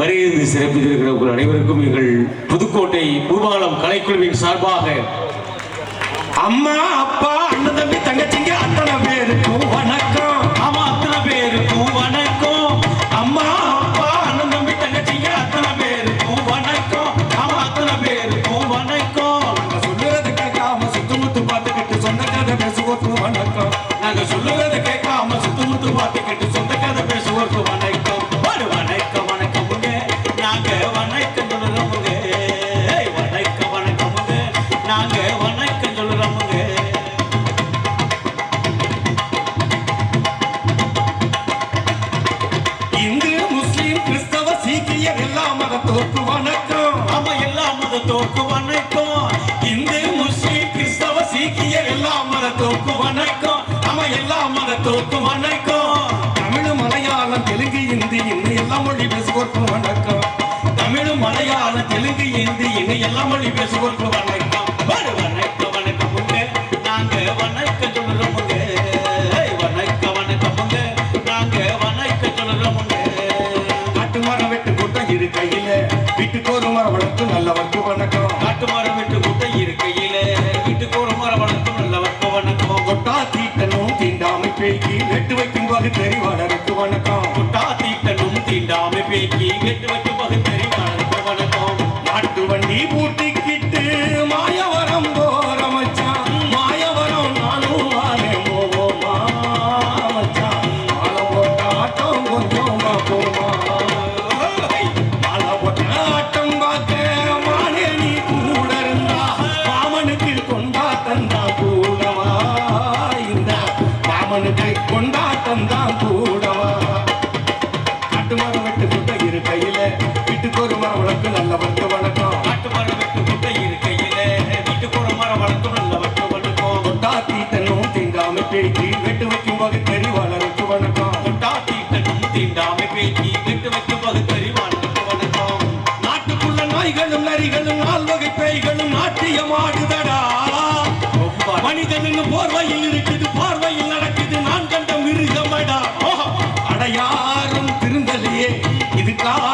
வருகிறது சிறப்பித்திருக்கிற உங்கள் அனைவருக்கும் எங்கள் புதுக்கோட்டை பூபாலம் கலைக்குழுவின் சார்பாக அம்மா அப்பா அண்ணன் தம்பி தங்கச்சிங்க அத்தனை பேருக்கும் வணக்கம். ஆமா அத்தனை பேருக்கும் வணக்கம். அம்மா அப்பா அண்ணன் தம்பி தங்கச்சிங்க அத்தனை பேருக்கும் வணக்கம். ஆமா அத்தனை பேருக்கும் வணக்கம். நாங்க சொல்லுறது கேட்காம சுத்துமுத்து பார்த்துக்கிட்டு சொந்த கதை பேசுவோருக்கு வணக்கம். நாங்க சொல்லுறது கேட்காம சுத்துமுத்து பார்த்துக்கிட்டு சொந்த கதை பேசுவோருக்கு பேசுவோருக்கும் வணக்கம். தமிழ் மலையாளம் தெலுங்கு இந்தி இன்னும் எல்லா மொழி பேசுவோருக்கும் வணக்கம். வணக்கம் வணக்கமுங்க நாங்க வணக்கம் சொல்லுறோமுங்க ஏய், வணக்கம் வணக்கமுங்க நாங்க வணக்கம் சொல்லுறோமுங்க காட்டு மரம் வெட்டு கூட்டம் இரு கையில. வீட்டுக்கு ஒரு மரம் வளர்த்து நல்லவர்க்கு வணக்கம். காட்டு மரம் விட்டு குட்டை இருக்கையில வீட்டுக்கு ஒரு மரம் நல்லவர்க்கு வணக்கம். கொட்டா தீட்டனும் தீண்டாமை பேய்க்கு வெட்டு வைக்கும் போது தெரிவாளருக்கு வணக்கம். பேட்டி பேக்கி கெட்டு வைக்கும் பகுத்தறிவாளருக்கு வணக்கம் மாட்டு வண்டி பூட்டி கையில வீட்டுக்கு ஒரு மரம் வளர்க்கு நல்லவர்க்கு வணக்கம் காட்டு மரம் விட்டு குட்டை இருக்கையில வீட்டுக்கு ஒரு மரம் வளர்க்கும் நல்லவர்க்கு வணக்கம் கொட்டா தீட்டனும் தீண்டாம பேய்க்கு வெட்டு வைக்கும் போது தெரிவாளருக்கு வணக்கம் குட்டா தீட்டனும் தீண்டாமை பேக்கி கெட்டு வைக்கும் பகுத்தறிவாளருக்கு வணக்கம் நாட்டுக்குள்ள நாய்களும் நரிகளும் நால் வகை பேய்களும் நாட்டியம் ஆடுதடா மனிதனுக்கு போர்வையில் இருக்குது பார்வையில் நடக்குது நான் கண்ட மிருகமடா. அடையாரும் திருந்தலியே இதுக்காக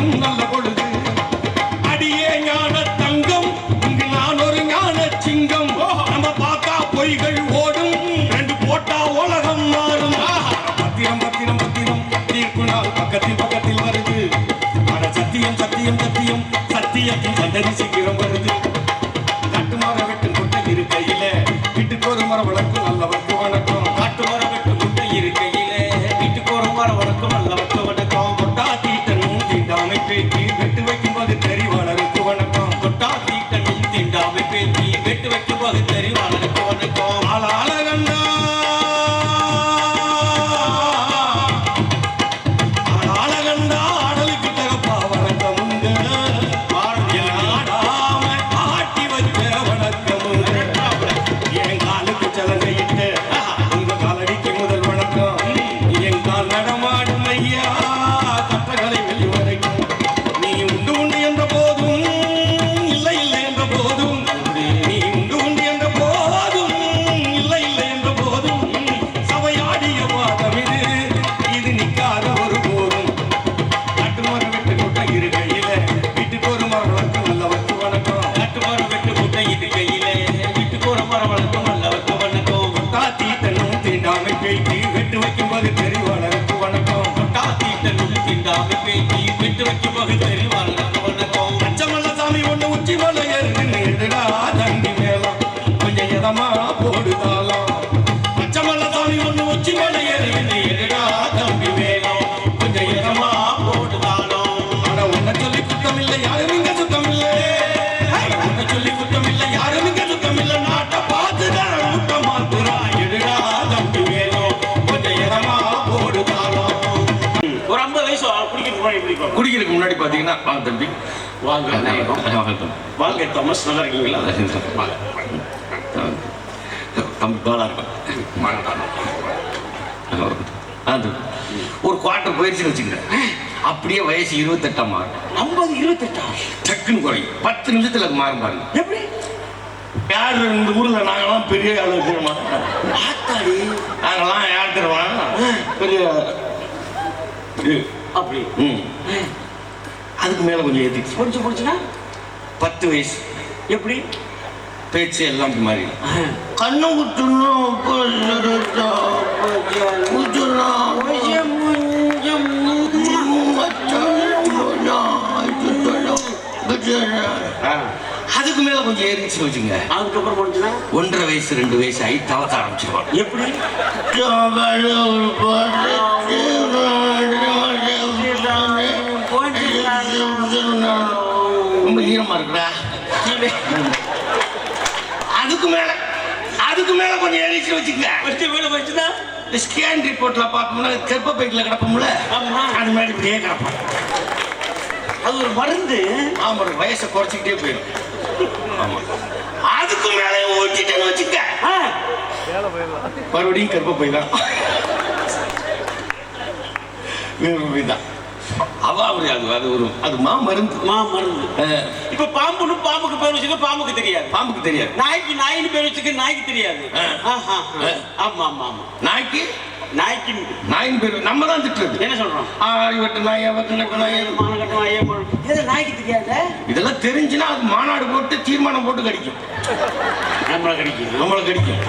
இங்கு நல்ல பொழுது. அடியே ஞான தங்கம் இங்கு நான் ஒரு ஞான சிங்கம். நம்ம பார்த்தா பொய்கள் ஓடும் ரெண்டு போட்டா உலகம் மாறும். பத்திரம் பத்திரம் பத்திரம் தீர்ப்பு நாள் பக்கத்தில் பக்கத்தில் வருது. சத்தியம் சத்தியம் சத்தியம் சத்தியத்தின் சந்ததி குடிக்கிறதுக்கு முன்னாடி பாத்தீங்கன்னா வாங்க தம்பி. வாங்க நாயகம். வாங்க தாமஸ் நல்லா இருக்கீங்களா. தம்பி பாலா இருக்கும் அது ஒரு குவார்டர் போயிடுச்சுன்னு வச்சுக்கிறேன் அப்படியே வயசு இருபத்தெட்டாம் மாறும். ஐம்பது இருபத்தெட்டா? டக்குன்னு குறையும் பத்து நிமிஷத்துல மாறும் பாருங்க. எப்படி? யார் இந்த ஊர்ல நாங்கெல்லாம் பெரிய ஆளு இருக்கிறோமா ஆத்தாடி நாங்கெல்லாம் யார் பெரிய. அப்படி. ம். அதுக்கு மேல கொஞ்சம் ஏத்திச்சு கொஞ்சம் போச்சுன்னா பத்து வயசு. எப்படி? பேச்சு எல்லாம் மாறி கண்ணு அதுக்கு மேல கொஞ்சம் ஏறிச்சு வச்சுங்க. அதுக்கப்புறம் போச்சுன்னா ஒன்றரை வயசு ரெண்டு வயசு ஆகி தவக்க ஆரம்பிச்சிருவாங்க. எப்படி? ரொம்ப ஈரமா இருக்குடா. அதுக்கு மேல அதுக்கு மேல கொஞ்சம் ஃபர்ஸ்ட் வேலை போச்சுன்னா இந்த ஸ்கேன் ரிப்போர்ட்ல பார்த்தோம்னா கர்ப்ப பைக்கில் கிடப்போம்ல. அது மாதிரி இப்படியே கிடப்பான் அது ஒரு மருந்து. ஆமா ஒரு வயசை குறைச்சிக்கிட்டே போயிடும். ஆமா. அதுக்கு மேலே ஓட்டிட்டேன்னு வச்சுக்க மறுபடியும் கர்ப்ப பை தான். பை தான் அவ அவரு அது அது ஒரு அது மா மருந்து. மா மருந்து. இப்ப பாம்புன்னு பாம்புக்கு பேர் வச்சுக்க பாம்புக்கு தெரியாது. பாம்புக்கு தெரியாது. நாய்க்கு நாயின்னு பேர் வச்சுக்க நாய்க்கு தெரியாது. ஆமா ஆமா ஆமா நாய்க்கு? நாய்க்கு நாயின் பேர் நம்ம தான் திட்டுறது. என்ன சொல்றோம்? ஆ இவட்டு நாய் அவட்டு நாய். மானகட்டம் ஐயா இது நாய்க்கு தெரியாத? இதெல்லாம் தெரிஞ்சுன்னா அது மாநாடு போட்டு தீர்மானம் போட்டு கடிக்கும். நம்மள கிடைக்கும் நம்மளை கடிக்கும்.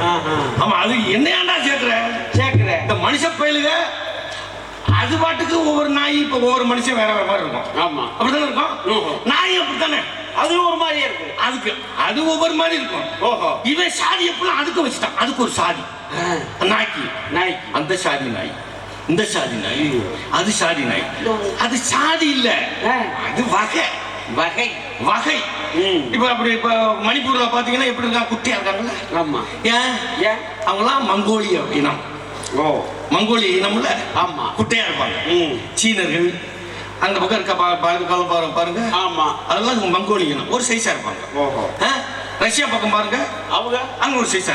ஆமா அது என்னையாண்டா சேர்க்கிற? சேர்க்கிற. இந்த மனுஷ பயலுக அது பாட்டுக்கு ஒவ்வொரு நாய் இப்போ ஒவ்வொரு மனுஷன் வேற வேற மாதிரி இருக்கும். ஆமா. அப்படித்தானே இருக்கும். நாய் அப்படித்தானே? அது ஒரு மாதிரியா இருக்கு அதுக்கு அது ஒவ்வொரு மாதிரி இருக்கும். ஓஹோ. இவன் சாதி எப்படிலாம் அதுக்கு வச்சுட்டான். அதுக்கு ஒரு சாதி. நாய்க்கு. நாய்க்கு அந்த சாதி நாய். இந்த சாதி நாய். அது சாதி நாய். அது சாதி இல்ல. அது வகை. வகை. வகை. இப்ப அப்படி இப்ப மணிப்பூர்ல பாத்தீங்கன்னா எப்படி இருக்காங்க? குட்டியா இருக்காங்கல்ல? ஆமா. ஏன்? ஏன்? அவங்களாம் மங்கோலிய இனம். ஓ. மங்கோலிய இனம்ல ஆமா. குட்டையா இருப்பாங்க. ம். சீனர்கள் அந்த பக்கம் இருக்க காலம் பாருங்க பாருங்க. ஆமா. அதெல்லாம் மங்கோலிய இனம். ஒரு சைஸா இருப்பாங்க. ஓஹோ? ரஷ்யா பக்கம் பாருங்க. அவங்க? அங்க ஒரு சைஸா.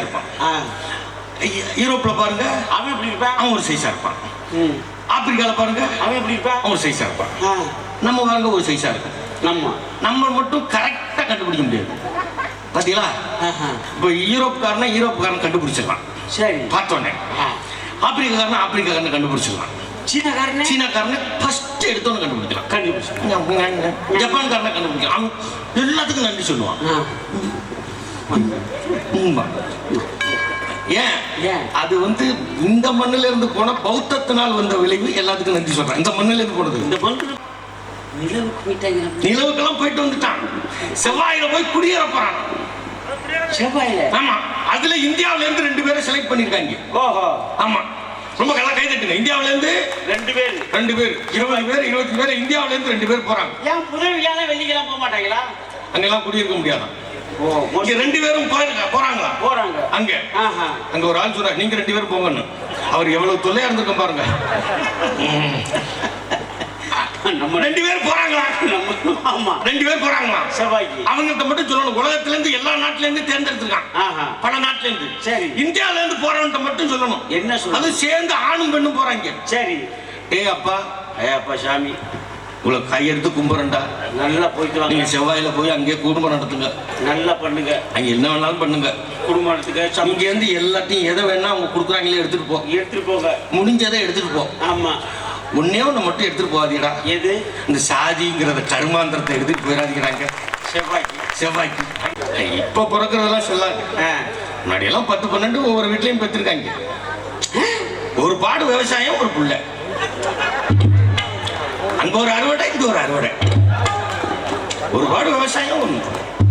ஐ- யூரோப்ல பாருங்க. அவன் எப்படி இருப்பான்? அவன் ஒரு சைஸா இருப்பான். ம். ஆப்பிரிக்கால பாருங்க. அவன் எப்படி இருப்பான்? அவன் ஒரு சைஸா இருப்பான். நம்ம பாருங்க ஒரு சைஸா இருக்கும். நம்ம. நம்ம மட்டும் கரெக்டா கண்டுபிடிக்க முடியாது. பாத்தீங்களா. இப்போ யூரோப்காரனா யூரோப்காரன் கண்டுபிடிச்சிடலாம். சரி. பார்த்தோன்னே. ஆப்பிரிக்காரனா ஆப்பிரிக்காரனை கண்டுபிடிச்சிடலாம் சீனக்காரனே? சீனாக்காரனை ஃபர்ஸ்ட் எடுத்தோன்னு கண்டுபிடிக்கலாம் கண்டுபிடிச்சு ஜப்பான்காரனை கண்டுபிடிக்கலாம் அவன் எல்லாத்துக்கும் நன்றி சொல்லுவான். ஏன்? அது வந்து இந்த மண்ணுல இருந்து போன பௌத்தத்தினால் வந்த விளைவு எல்லாத்துக்கும் நன்றி சொல்றேன். இந்த மண்ணுல இருந்து போனது. இந்த போயிட்டாங்க நிலவுக்கெல்லாம் போயிட்டு வந்துட்டான். செவ்வாயில போய் குடியேற போறான் செவ்வாயில? ஆமா. அதுல இந்தியாவுல இருந்து ரெண்டு பேரை செலக்ட் பண்ணிருக்காங்க ஓஹோ. ஆமா. ரொம்ப நல்லா கை தட்டுங்க. இந்தியாவுல இருந்து ரெண்டு பேர். ரெண்டு பேர். இருபது பேர் இருபத்தி பேர் இந்தியாவுல இருந்து ரெண்டு பேர் போறாங்க. ஏன் புதன் வியாழன் வெள்ளிக்கிழமை போக மாட்டாங்களா? அங்கெல்லாம் குடியிருக்க முடியாதான் ஓ இங்க ரெண்டு பேரும் போயிருக்க போறாங்களா? போறாங்க. அங்க. ஆஹா. அங்க ஒரு ஆள் சொல்றாரு நீங்க ரெண்டு பேரும் போங்கன்னு. அவர் எவ்வளவு தொல்லையா இருந்திருக்கும் பாருங்க. நம்ம ரெண்டு பேர் போறாங்களா? நம்ம ஆமா. ரெண்டு பேர் போறாங்களா? செவ்வாய்க்கு. அவங்கள்ட்ட மட்டும் சொல்லணும். உலகத்துல இருந்து எல்லா நாட்டுல இருந்து தேர்ந்தெடுத்திருக்கான் பல நாட்டுல இருந்து சரி. இந்தியால இருந்து போறவன்ட்ட மட்டும் சொல்லணும். என்ன சொல்லணும்? அது சேர்ந்து ஆணும் பெண்ணும் போறாங்க. சரி. ஏய் அப்பா ஏ அப்பா சாமி. உங்களை கையெடுத்து கும்புறேன்டா. நல்லா போயிட்டு வாங்க. செவ்வாயில போய் அங்கேயே குடும்பம் நடத்துங்க. நல்லா பண்ணுங்க. அங்க என்ன வேணாலும் பண்ணுங்க. குடும்பத்துக்கு சமைக்க இங்க இருந்து எல்லாத்தையும் எதை வேணா அவங்க கொடுக்குறாங்களே எடுத்துட்டு போ. எடுத்துட்டு போங்க. முடிஞ்சதை எடுத்துட்டு போ. ஆமா. ஒன்னே ஒண்ணு மட்டும் எடுத்துட்டு போகாதீடா எது? இந்த சாதிங்கிறத கருமாந்திரத்தை எடுத்துட்டு போயிடாதீங்கிறாங்க செவ்வாய்க்கு. செவ்வாய்க்கு. இப்ப பிறக்கிறதெல்லாம் சொல்லாங்க ஆ. முன்னாடி எல்லாம் பத்து பன்னெண்டு ஒவ்வொரு வீட்லயும் பெற்றிருக்காங்க ஒரு பாடு விவசாயம் ஒரு புள்ள. அங்க ஒரு அறுவடை இங்க ஒரு அறுவடை. ஒரு பாடு விவசாயம் ஒண்ணு.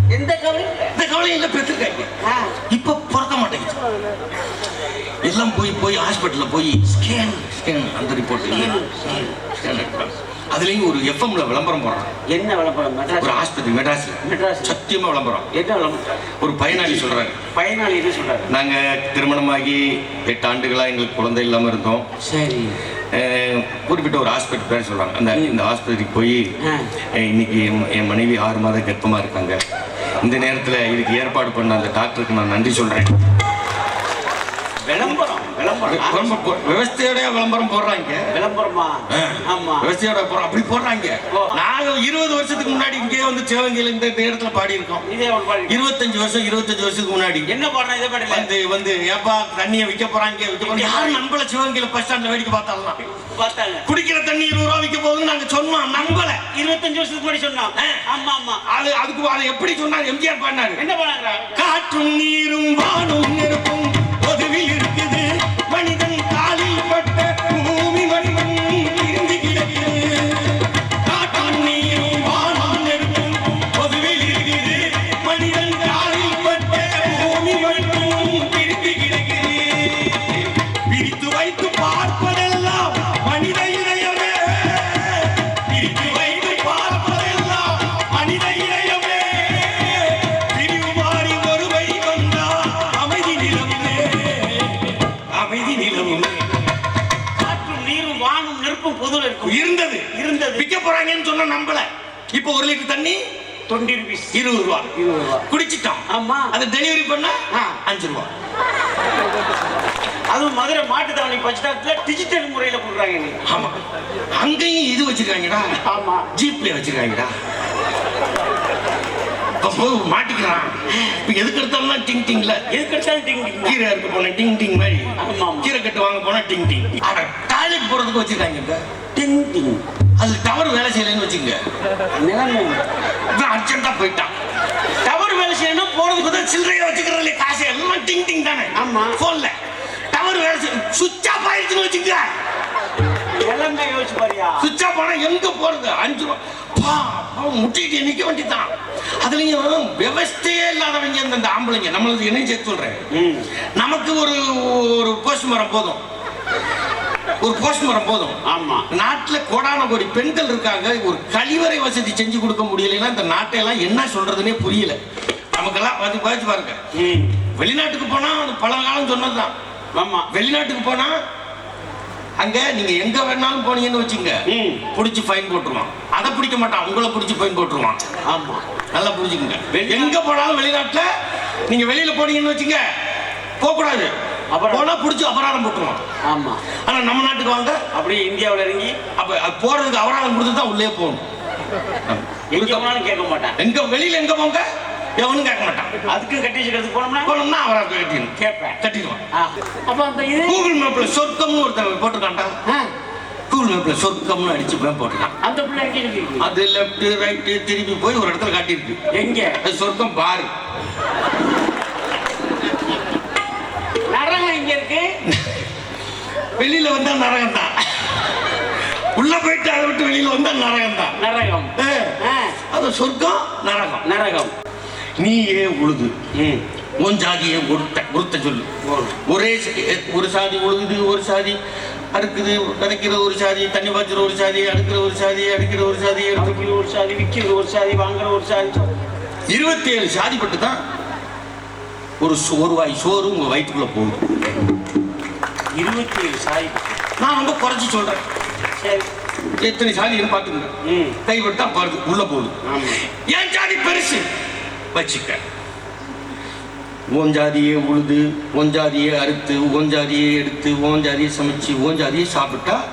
எந்த கவலை? இந்த கவலையில பெற்றிருக்காங்க ஆ. இப்ப பிறக்க மாட்டேங்குது. எல்லாம் போய் போய் ஹாஸ்பிட்டல்ல போய் ஸ்கேன் ஸ்கேன் அந்த ரிப்போர்ட் அதுலயும் ஒரு எஃப்எம்ல விளம்பரம் போடுறான். என்ன விளம்பரம்? ஒரு ஆஸ்பத்திரி மெட்ராஸ்ல மெட்ராஸ். சத்தியமா விளம்பரம். என்ன விளம்பரம்? ஒரு பயனாளி சொல்றாரு. பயனாளி என்ன சொல்றாரு? நாங்க திருமணமாகி எட்டு ஆண்டுகளா எங்களுக்கு குழந்தை இல்லாம இருந்தோம். சரி. குறிப்பிட்ட ஒரு ஹாஸ்பிட்டல் பேர் சொல்றாங்க. அந்த இந்த ஹாஸ்பிட்டலுக்கு போய் இன்னைக்கு என் மனைவி ஆறு மாத கர்ப்பமா இருக்காங்க. இந்த நேரத்துல இதுக்கு ஏற்பாடு பண்ண அந்த டாக்டருக்கு நான் நன்றி சொல்றேன். விளம்பரம் விளம்பரம். விவசாயோட விளம்பரம் போடுறாங்க. விளம்பரமா. ஆமா. விவசாயோட அப்படி போடுறாங்க. நாங்க இருபது வருஷத்துக்கு முன்னாடி இங்கே வந்து சிவகங்கையில இந்த இடத்துல பாடி இருக்கோம் இருபத்தஞ்சு வருஷம் இருபத்தஞ்சு வருஷத்துக்கு முன்னாடி. என்ன பாடுறேன் இதே பாடல வந்து வந்து ஏப்பா தண்ணியை விற்க போறாங்க விற்க போறாங்க. யாரும் நம்பல சிவகங்கையில பஸ் ஸ்டாண்ட்ல வேடிக்கை பார்த்தாலாம். பார்த்தாங்க. குடிக்கிற தண்ணி இருபது ரூபா விற்க போகுதுன்னு நாங்க சொன்னோம் நம்பல. இருபத்தஞ்சு வருஷத்துக்கு முன்னாடி சொன்னோம். ஆமா ஆமா. அது அதுக்கு அதை எப்படி சொன்னார்? எம்ஜிஆர் பண்ணாரு என்ன பண்ணாங்க காற்றும் நீரும் வானும் நெருப்பும் சொன்னா நம்பல. இப்போ ஒரு லிட்டர் தண்ணி டுவெண்ட்டி ருபீஸ் இருபது ரூபா. இருபது ரூபா. குடிச்சிட்டோம். ஆமா. அதை டெலிவரி பண்ண. அஞ்சு ரூபா. அதுவும் மதுரை மாட்டுத்தாவணி பஞ்சாயத்துல டிஜிட்டல் முறையில கொடுக்குறாங்க நீ ஆமா. அங்கேயும் இது வச்சிருக்காங்கடா. ஆமா. ஜிப்ல வச்சிருக்காங்கடா. அப்போ மாட்டிக்கிறான். இப்போ எதுக்கு எடுத்தாலும் டிங் டிங்ல எதுக்கு எடுத்தாலும் டிங் டிங் கீரை இருக்க போன டிங் டிங் மாதிரி. கீரை கட்டு வாங்க போனா டிங் டிங் அட டாய்லெட் போறதுக்கு வச்சிருக்காங்க. டிங் டிங் அது டவர் வேலை செய்யலைன்னு வச்சுங்க நிலைமை அர்ஜென்ட்டா போயிட்டான். டவர் வேலை செய்யணும் போறதுக்கு இப்பதான் சில்லறையா வச்சுக்கிறதுல காசு எல்லாம் டிங் டிங் தானே. ஆமா. போன்ல டவர் வேலை செய்ய சுவிட்ச் ஆஃப் ஆயிடுச்சுன்னு வச்சுங்க நிலைமை யோசிச்சு பாரியா. சுவிட்ச் ஆஃப் ஆனா எங்க போறது? அஞ்சு ரூபா. முட்டிட்டு நிக்க வேண்டியதான் அதுலயும் விவஸ்தையே இல்லாதவங்க இந்த இந்த ஆம்பளைங்க. நம்மளுக்கு என்ன சேர்த்து சொல்றேன் நமக்கு ஒரு ஒரு போஸ்ட் மரம் போதும். ஒரு போஸ்ட் மரம் போதும். ஆமா. நாட்டுல கோடான கோடி பெண்கள் இருக்காங்க. ஒரு கழிவறை வசதி செஞ்சு கொடுக்க முடியலைன்னா இந்த நாட்டை எல்லாம் என்ன சொல்றதுன்னே புரியல. நமக்கெல்லாம் பார்த்து பார்த்து பாருங்க. வெளிநாட்டுக்கு போனா அது பல காலம் சொன்னதுதான். ஆமா. வெளிநாட்டுக்கு போனா அங்க நீங்க எங்க வேணாலும் போனீங்கன்னு வச்சுங்க பிடிச்சி ஃபைன் போட்டுருவான். அதை பிடிக்க மாட்டான். உங்களை பிடிச்சி ஃபைன் போட்டுருவான். ஆமா. நல்லா புரிஞ்சுக்கங்க. எங்க போனாலும் வெளிநாட்டுல நீங்க வெளியில போனீங்கன்னு வச்சுங்க போக கூடாது அப்புறம்? போனா பிடிச்சி அபராதம் போட்டுருவான். ஆமா. ஆனா நம்ம நாட்டுக்கு வாங்க அப்படியே இந்தியாவுல இறங்கி அப்ப அது போறதுக்கு அபராதம் கொடுத்து தான் உள்ளே போகணும். எங்க போனாலும் கேட்க மாட்டேன். எங்க வெளியில எங்க போங்க? எவனும் கேட்க மாட்டான். அதுக்கு கட்டி வச்சுக்கிறதுக்கு போனோம்னா? போனோம்னா அபராதம் கட்டிடணும். கேட்பேன். கட்டிடுவான். அப்ப அந்த இது கூகுள் மேப்ல சொர்க்கம்னு ஒருத்தன் போட்டிருக்கான்டா. ஆ, கூகுள் மேப்ல சொர்க்கம்னு அடிச்சு மேப் போட்டிருக்கான். அந்த பிள்ளை அது லெஃப்ட் ரைட்டு திருப்பி போய் ஒரு இடத்துல காட்டியிருக்கு. எங்க? அது சொர்க்கம் பாரு. நரகம் எங்க இருக்கு. வெளியில வந்தா நரகம் தான். உள்ள போயிட்டு அதை விட்டு வெளியில வந்தா நரகம் தான். நரகம். அது சொர்க்கம் நரகம். நரகம். நீயே உழுது? ம். உன் ஜாதியே ஒருத்த ஒருத்த சொல்லு. ஒரே ஒரு சாதி உழுகுது ஒரு சாதி அடுக்குது விதைக்கிற ஒரு சாதி தண்ணி பாய்ச்சுற ஒரு சாதி அடுக்கிற ஒரு சாதி அடிக்கிற ஒரு சாதி அதுக்கு ஒரு சாதி விற்கிறது ஒரு சாதி வாங்குற ஒரு சாதி. இருபத்தி ஏழு சாதி பட்டு தான் ஒரு ஒரு வாய் சோறு உங்க வயிற்றுக்குள்ள போகுது இருபத்தி ஏழு சாதி நான் வந்து குறைச்சி சொல்றேன். சரி. எத்தனை சாதின்னு பார்த்துங்க ம். கைவிட்டா போகுது உள்ள போகுது. என் ஜாதி பெருசு. வச்சுக்க. ஜாதியே உழுது ஜாதியே அறுத்து ஜாதியே எடுத்து ஜாதியை சமைச்சு ஜாதியை சாப்பிட்டா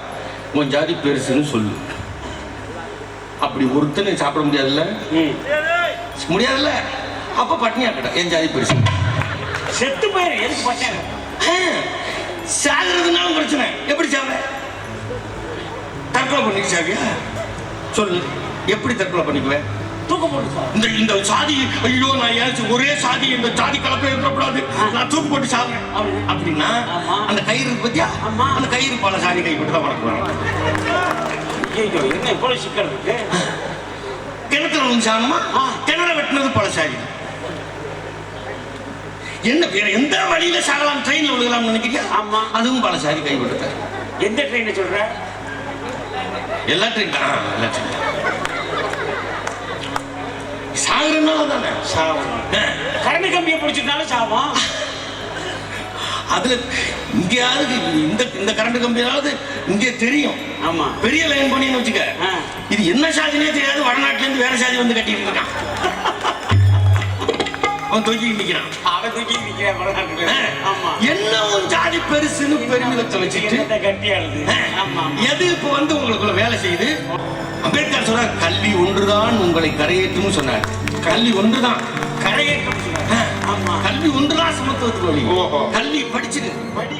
ஜாதி பெருசுன்னு சொல்லு. அப்படி ஒருத்தனை சாப்பிட முடியாதுல்ல? முடியாதுல்ல? அப்ப பட்னியா கிட்ட என் ஜாதி பெருசு. செத்து போயிரு. எதுக்கு பட்டேன் சாகிறதுனாலும் பிரச்சனை. எப்படி சாவ? தற்கொலை பண்ணிட்டு சாவியா? சொல்லு. எப்படி தற்கொலை பண்ணிக்குவேன் தூக்க போட்டு இந்த இந்த சாதி ஐயோ நான் ஏன் ஒரே சாதி இந்த சாதி கலப்பை இருக்கக்கூடாது நான் தூக்கு போட்டு சாகுறேன் அப்படி. அப்படின்னா. அந்த கயிறு பத்தியா. அந்த கயிறு பல சாதி கைப்பட்டு தான் வளர்க்குறாங்க என்ன இவ்வளவு சிக்கல் இருக்கு? கிணத்துல வந்து சாகணுமா. கிணற வெட்டினது பல சாதி என்ன வேற எந்த வழியில சாகலாம்? ட்ரெயின்ல விழுகலாம்னு நினைக்கிறீங்க? ஆமா. அதுவும் பல சாதி கைப்பட்டு எந்த ட்ரெயினை சொல்ற? எல்லா ட்ரெயின் எல்லா ட்ரெயின் சாகுறதுனால தானே? சாவம் ஆ. கரண்ட் கம்பியை பிடிச்சிட்டாலும் சாவம் அதுல இங்கேயாவது இந்த இந்த கரண்ட் கம்பியாவது இங்கே தெரியும். ஆமா. பெரிய லைன் பண்ணின்னு வச்சுக்க. இது என்ன சாதினே தெரியாது. வடநாட்டுல இருந்து வேற சாதி வந்து கட்டிட்டு இருக்கான். அவன் தொங்கிட்டு நிக்கிறான். அவன் நிக்கிறேன் வடநாட்டுல. ஆமா. என்ன உன் ஜாதி பெருசுன்னு பெருமிதத்தை வச்சுட்டு கட்டியாடுது. எது இப்ப வந்து உங்களுக்குள்ள வேலை செய்யுது? அம்பேத்கர் சொல்றார் கல்வி ஒன்றுதான் உங்களை கரையேற்றும் சொன்னார். கல்வி ஒன்றுதான். கரையேற்றம் கல்வி ஒன்றுதான் சமத்துவத்துக்கு. கல்வி படிச்சுடு படி.